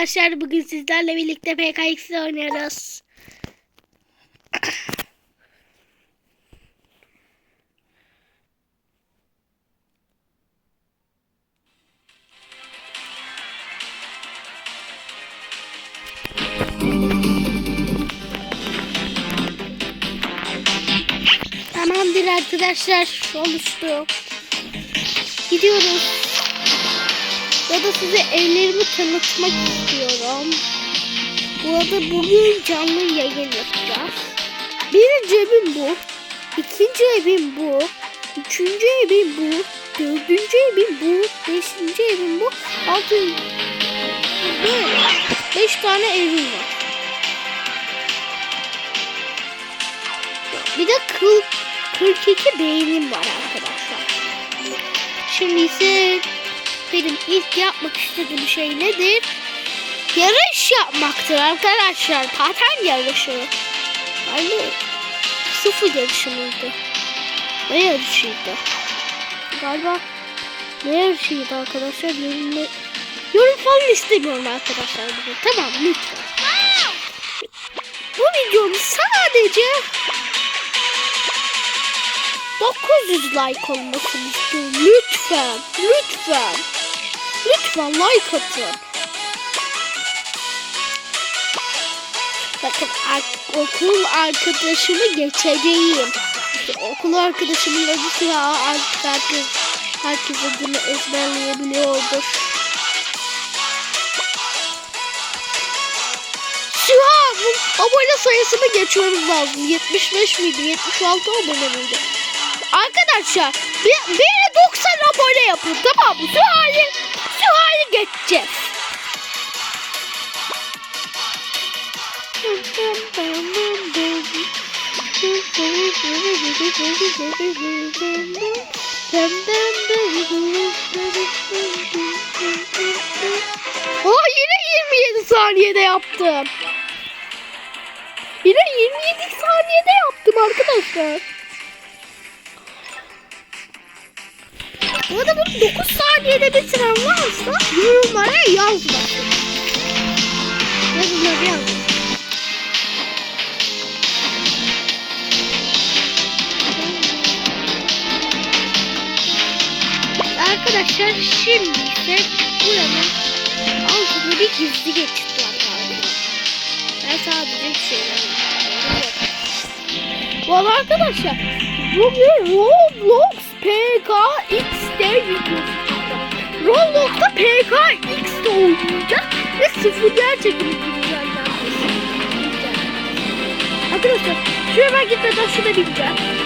Arkadaşlar bugün sizlerle birlikte PKX oynuyoruz. Tamamdır arkadaşlar oluştu. Gidiyoruz. Ya da size evlerimi tanıtmak istiyorum. Bu arada bugün canlı yayın yapacağız. Birinci evim bu. ikinci evim bu. Üçüncü evim bu. Dördüncü evim bu. Beşinci evim bu. Altıncı... Böyle. Beş tane evim var. Bir de kıl, 42 beynim var arkadaşlar. Şimdi ise benim ilk yapmak istediğim şey nedir? Yarış yapmaktır arkadaşlar. Paten yarışı. Yani sıfır yarışı mıydı? Ne yarışıydı? Galiba ne yarışıydı arkadaşlar? Yorum, yorum falan istemiyorum arkadaşlar. Bugün. Tamam lütfen. Bu videonun sadece 900 like olmasını istiyorum. Lütfen. Lütfen. Lütfen like atın. Bakın okul arkadaşımı geçeceğim. İşte okul arkadaşımın adı Süha. Artık herkes, herkes adını ezberleyebiliyordur. Süha'nın abone sayısını geçiyoruz lazım. 75 miydi? 76 abone miydi? Arkadaşlar bir, bir 90 abone yapın tamam mı? Süha'yı Süha'yı geçeceğiz. Aa yine 27 saniyede yaptım. Yine 27 saniyede yaptım arkadaşlar. Bu arada bunu 9 saniyede bitiren varsa yorumlara yazmasın. Yorumlara yazmasın. Arkadaşlar şimdi ise buranın altında bir gizli geçit var galiba. Ben sadece bir şeyler arada arkadaşlar bugün Roblox PKX'de videosu Roblox'ta PKX'de oynayacağız ve sıfır gerçekten güncellenmesi. Arkadaşlar şuraya ben gitmeden şurada bineceğim.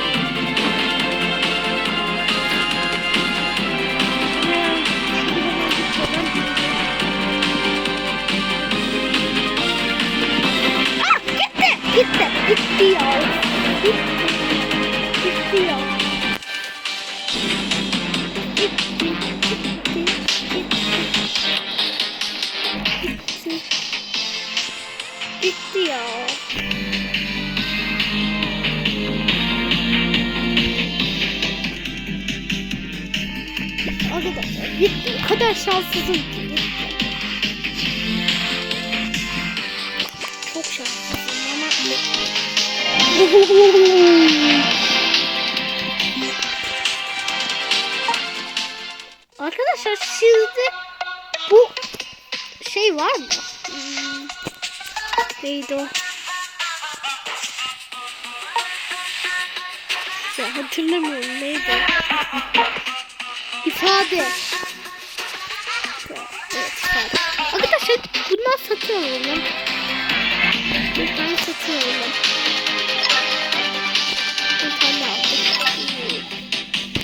Arkadaşlar sizde bu şey var mı? Hmm, neydi o? Ya hatırlamıyorum neydi? İfade. Evet ifade. Arkadaşlar bundan. Bir tane aldık.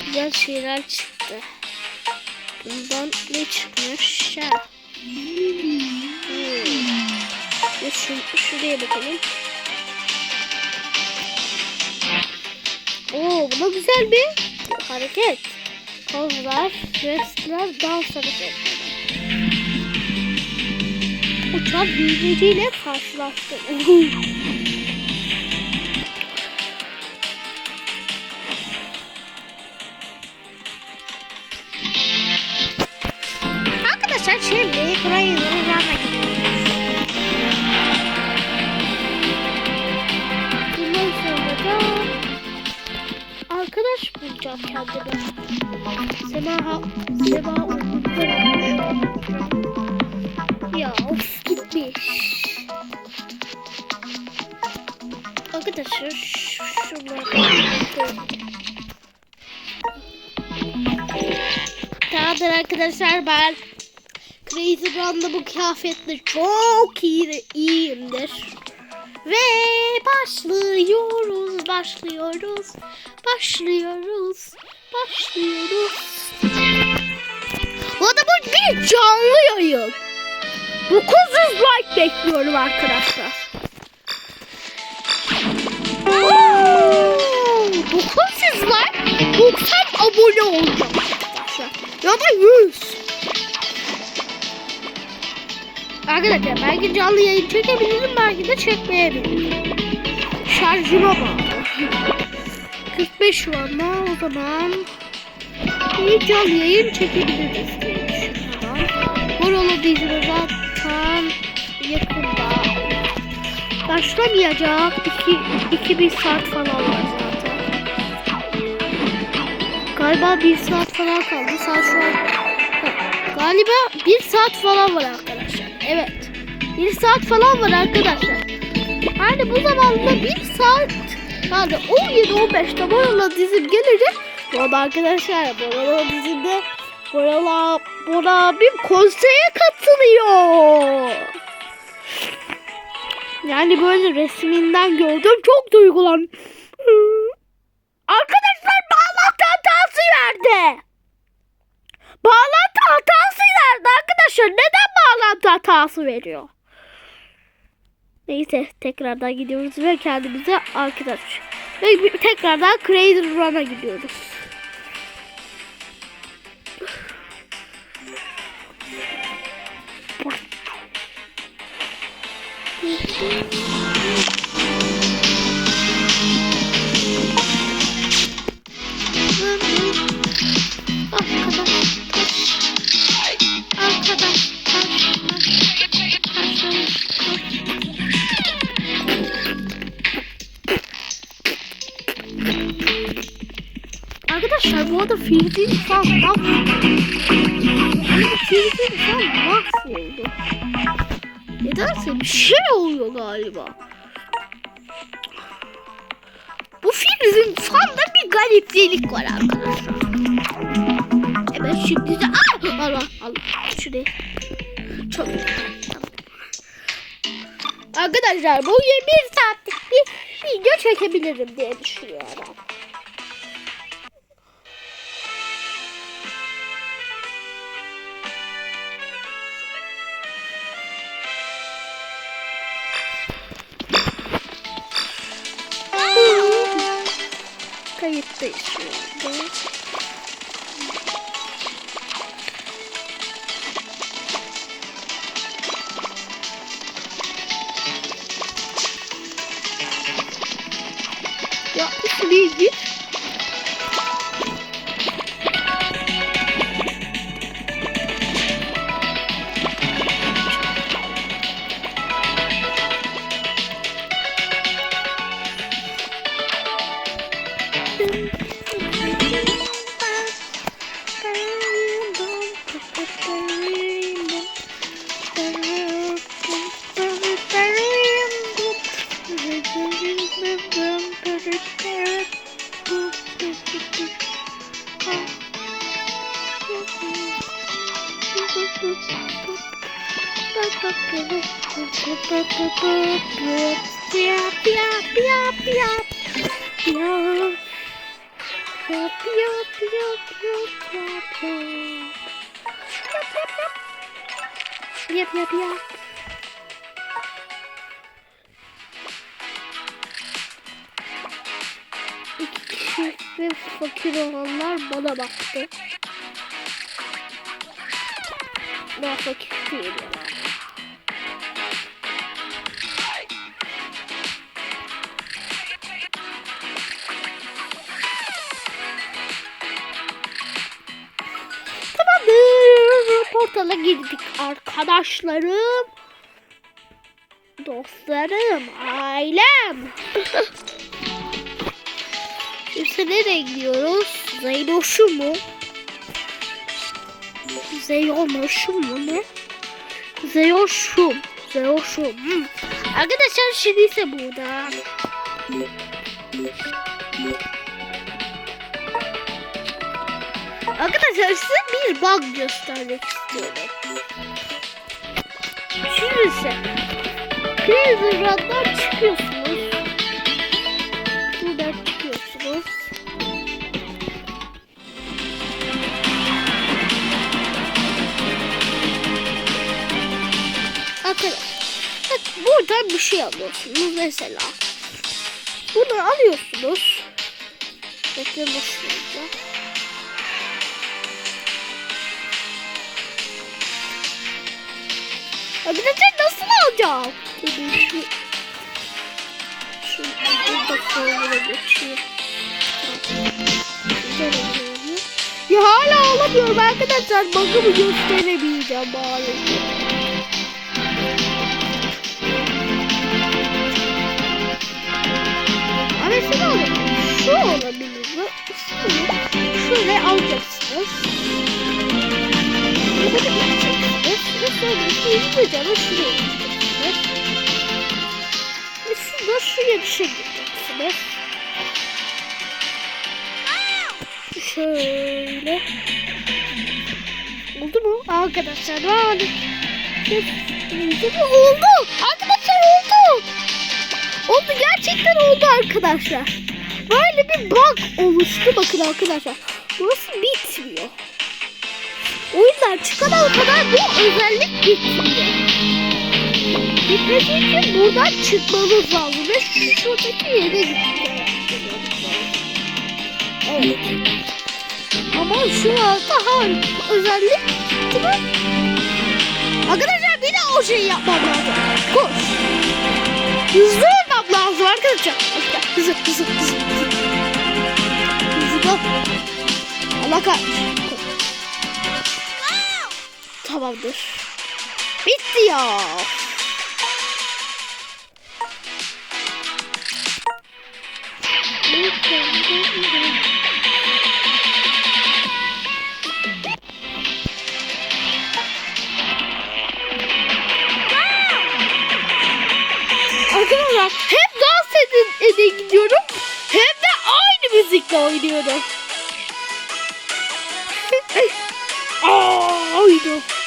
Güzel şeyler çıktı. Bundan ne çıkmış? Ha. Hmm. Ve şu, şuraya bakalım. Oo bu da güzel bir hareket. Kozlar, restler, dans hareketleri. Uçak büyücüyle karşılaştı. bulacağım kendime. Sema, Sema umutlar Ya of gitmiş. Arkadaşlar şunları Tamamdır arkadaşlar ben Crazy Brand'da bu kıyafetle çok iyi, iyiyimdir. Ve başlıyoruz, başlıyoruz başlıyoruz, başlıyoruz. Bu arada bu bir canlı yayın. 900 like bekliyorum arkadaşlar. Oo, 900 like, 90 abone olacağım arkadaşlar. Ya da 100. Arkadaşlar belki canlı yayın çekebilirim, belki de çekmeyebilirim. Şarjıma bağlı. 45 şu anda o zaman bir canlı yayın çekebiliriz diye düşünüyorum. Moralı dizimi zaten yakında başlamayacak. 2 iki, bir saat falan var zaten. Galiba bir saat falan kaldı. Saat şu an galiba bir saat falan var arkadaşlar. Evet. Bir saat falan var arkadaşlar. Yani bu zamanda bir saat yani 17-15'te Moralı dizim gelecek. Bu arada arkadaşlar Moralı dizimde Bora, Bora abim konseye katılıyor. Yani böyle resminden gördüm çok duygulan. Arkadaşlar bağlantı hatası verdi. Bağlantı hatası verdi arkadaşlar. Neden bağlantı hatası veriyor? Neyse tekrardan gidiyoruz ve kendimize arkadaş. Ve tekrardan Crazy Run'a gidiyoruz. Arkadaşlar bu arada Filipin falan mahvoldu. Filipin falan mahvoldu. Nedense bir şey oluyor galiba. Bu filmin fanda bir gariplik var arkadaşlar. Evet şimdi de al al al al şurayı. Çok. Arkadaşlar bu 21 saatlik bir video çekebilirim diye düşünüyorum. Yeah. Yap yap yap yap yap yap Yap yap yap Yap İki kişi ve fakir olanlar bana baktı. Ben fakir değilim. Portala girdik arkadaşlarım. Dostlarım, ailem. Şimdi nereye gidiyoruz? Zeynoşu mu? Zeynoşu mu ne? Zeyoşum. Zeyoşum. Hmm. Arkadaşlar şimdi ise burada. Arkadaşlar size bir bug göstermek istiyorum. İse Crazy Run'dan çıkıyorsunuz. Buradan çıkıyorsunuz. Arkadaşlar bak buradan bir şey alıyorsunuz mesela. Bunu alıyorsunuz. Bekle nasıl Arkadaşlar nasıl alacağım? Şu şu burada. Ya hala alamıyorum arkadaşlar. Bug'ımı gösteremeyeceğim maalesef. Ama şunu alalım. Şu olabilir mi? Şöyle alacaksınız. Sonra hızlıca da şuraya gideceksiniz. Ve şurada şuraya bir şey. Şöyle. Oldu mu? Arkadaşlar hadi. Oldu. Arkadaşlar oldu. Oldu gerçekten oldu arkadaşlar. Böyle bir bug oluştu bakın arkadaşlar. Burası bitmiyor. Oyunlar çıkana kadar bu özellik bitmiyor. Bitmesi için buradan çıkmamız lazım ve şuradaki yere gitmemiz Evet. Ama şu anda harika özellik gitti mi? Arkadaşlar bir de o şeyi yapmam lazım. Koş. Hızlı olmam lazım arkadaşlar. Hızlı hızlı hızlı. Hızlı. Allah kahretsin. Tamamdır. Bitti ya. Arkadaşlar hem dans edin, edin gidiyorum hem de aynı müzikle oynuyorum. Aa, oydu.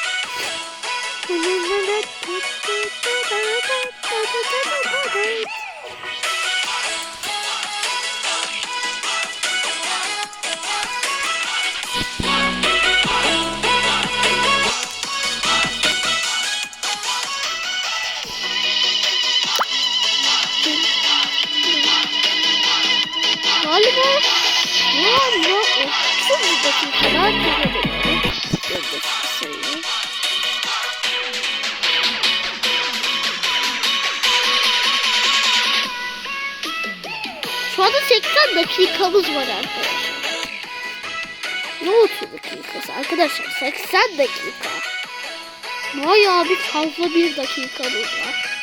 Anda 30 dakikalar gidelim. Gördük sayıyı. Şu anda 80 dakikamız var arkadaşlar. Ne 30 dakikası arkadaşlar 80 dakika. Bayağı bir fazla bir dakikamız var.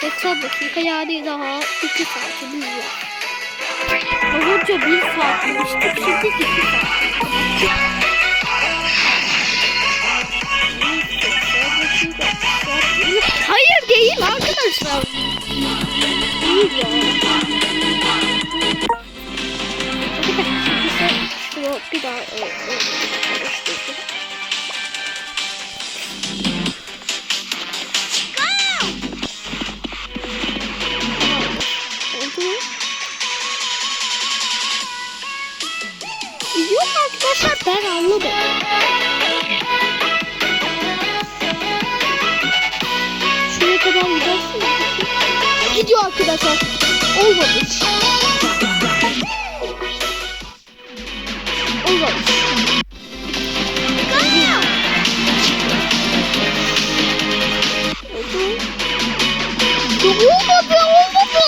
80 dakika yani daha 2 saatimiz var. Az 1 saat demiştik şimdi 2 saat. Hayır değil arkadaşlar. Değil ya. Bir bir daha arkadaşlar. Yok, Olmadı, olmadı.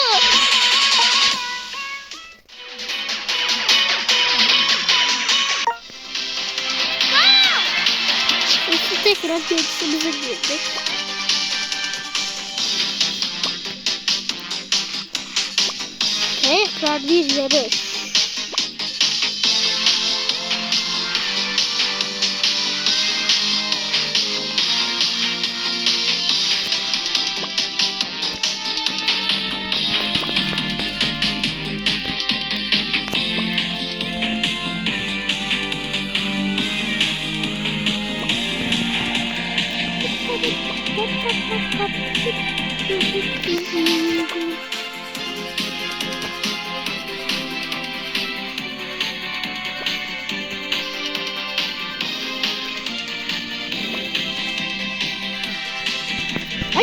Neyse tekrar görüşümüze yarış.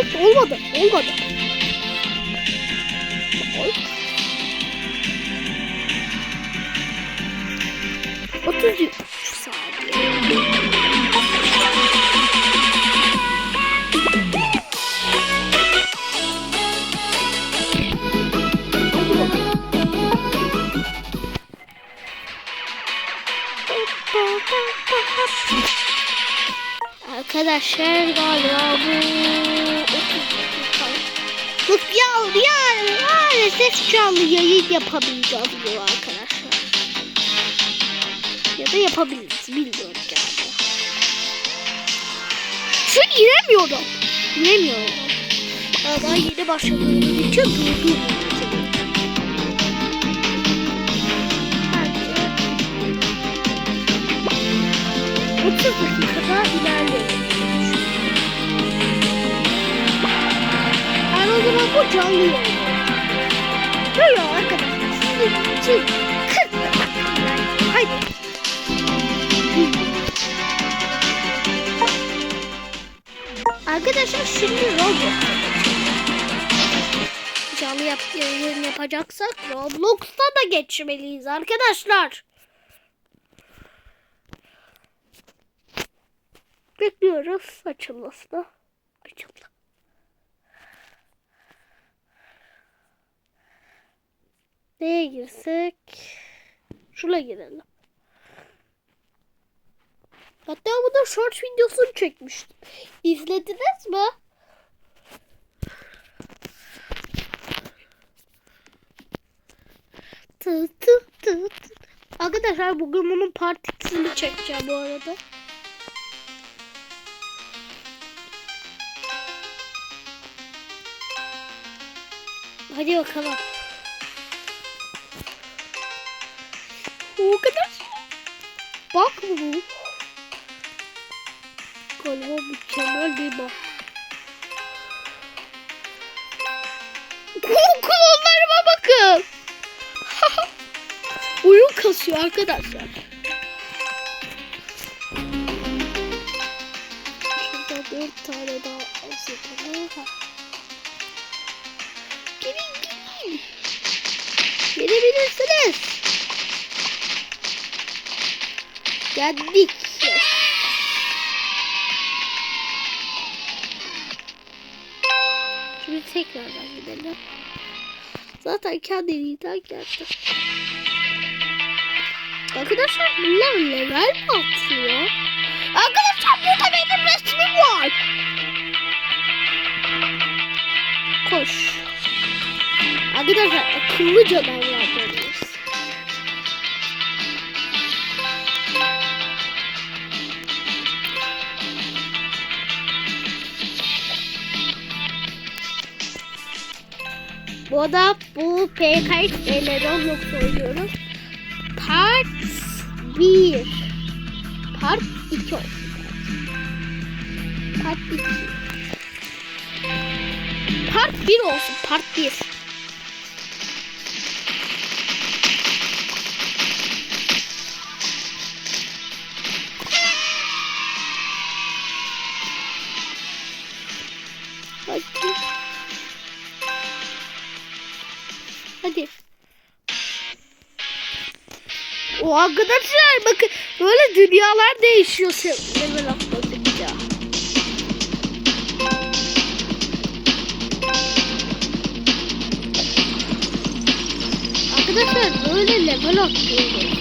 Ay olmadı. Olmadı. Ay. 30 saniye. Arkadaşlar galiba bu 30 Yok ya yani maalesef canlı yayın yapamayacağız bu arkadaşlar. Ya da yapabiliriz bilmiyorum galiba. Şu. İnemiyorum. Daha, daha yeni başladığımız için durdum. Otuz dakikada ilerliyorum. O zaman yayın. Böyle arkadaşlar için 40 dakika. Haydi. Arkadaşlar şimdi Roblox canlı yap yayın yapacaksak Roblox'ta da geçmeliyiz arkadaşlar. Bekliyoruz açılmasını. Açıldı. Neye girsek? Şuna girelim. Hatta burada short videosunu çekmiştim. İzlediniz mi? Tı tı tı. Arkadaşlar bugün bunun part 2'sini çekeceğim bu arada. Hadi bakalım. O kadar. Bak bu. Galiba mükemmel bir bak. Klonlarıma bakın. Oyun kasıyor arkadaşlar. Şurada dört tane daha yapalım. Gelin gelin. Gelebilirsiniz. Geldik. Şimdi tekrardan gidelim. Zaten kendiliğinden geldi. Arkadaşlar bunlar level mi atıyor? Arkadaşlar burada benim resmim var. Koş. Arkadaşlar akıllıca davranmalıyız. Bu arada bu PK ile Roblox oynuyorum. Part 1. Part 2 olsun. Part 2. Part 1 olsun. Part 1. Hadi. O arkadaşlar bakın böyle dünyalar değişiyor se- level atladıkça. Arkadaşlar böyle level atlıyoruz.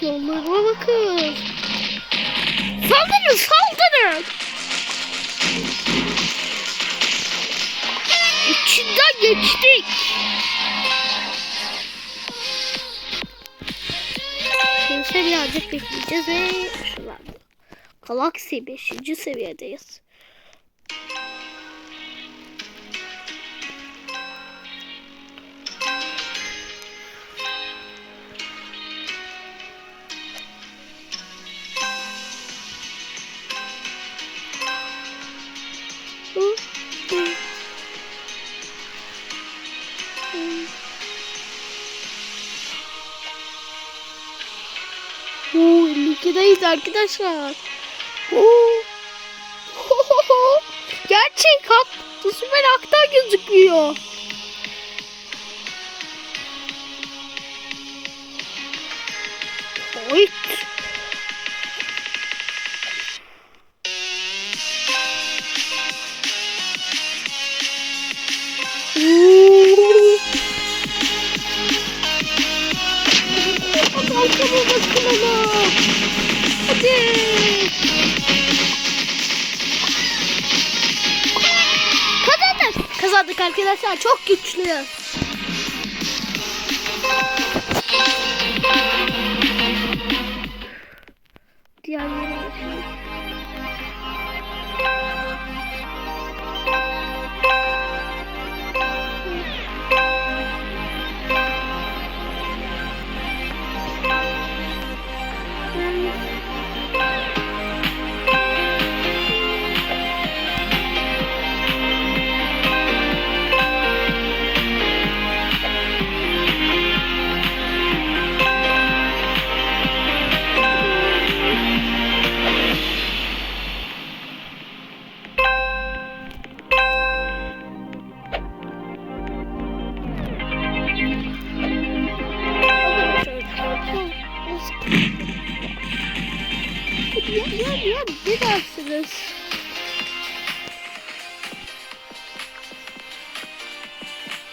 Klonlarıma bakın. Saldırın saldırın. İçinden geçtik. Şimdi birazcık bekleyeceğiz ve şuradan. Galaksi 5. seviyedeyiz. 52'deyiz arkadaşlar. Oo. Gerçek hak. Bu süper haktan gözüküyor. Oy. Oo. Arkama bakın Hadi. Kazandık. Kazandık arkadaşlar. Çok güçlü. Diğerleri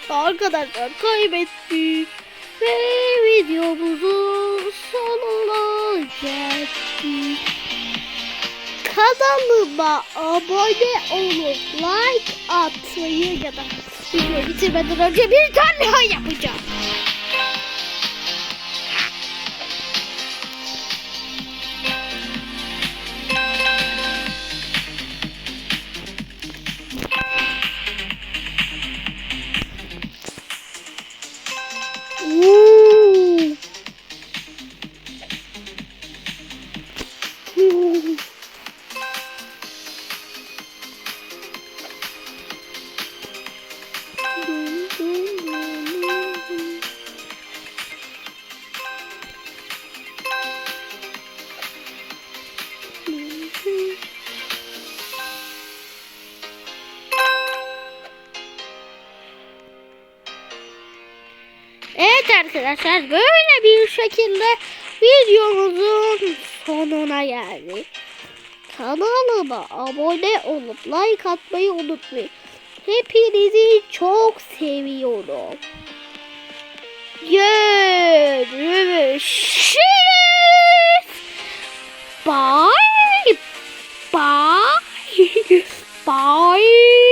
Arkadaşlar kaybettik ve videomuzun sonuna geldik. Kanalıma abone olup like atmayı ya da bitirmeden önce bir tane yapacağım. Arkadaşlar böyle bir şekilde videomuzun sonuna geldik. Kanalıma abone olup like atmayı unutmayın. Hepinizi çok seviyorum. Görüşürüz. Bye. Bye. Bye.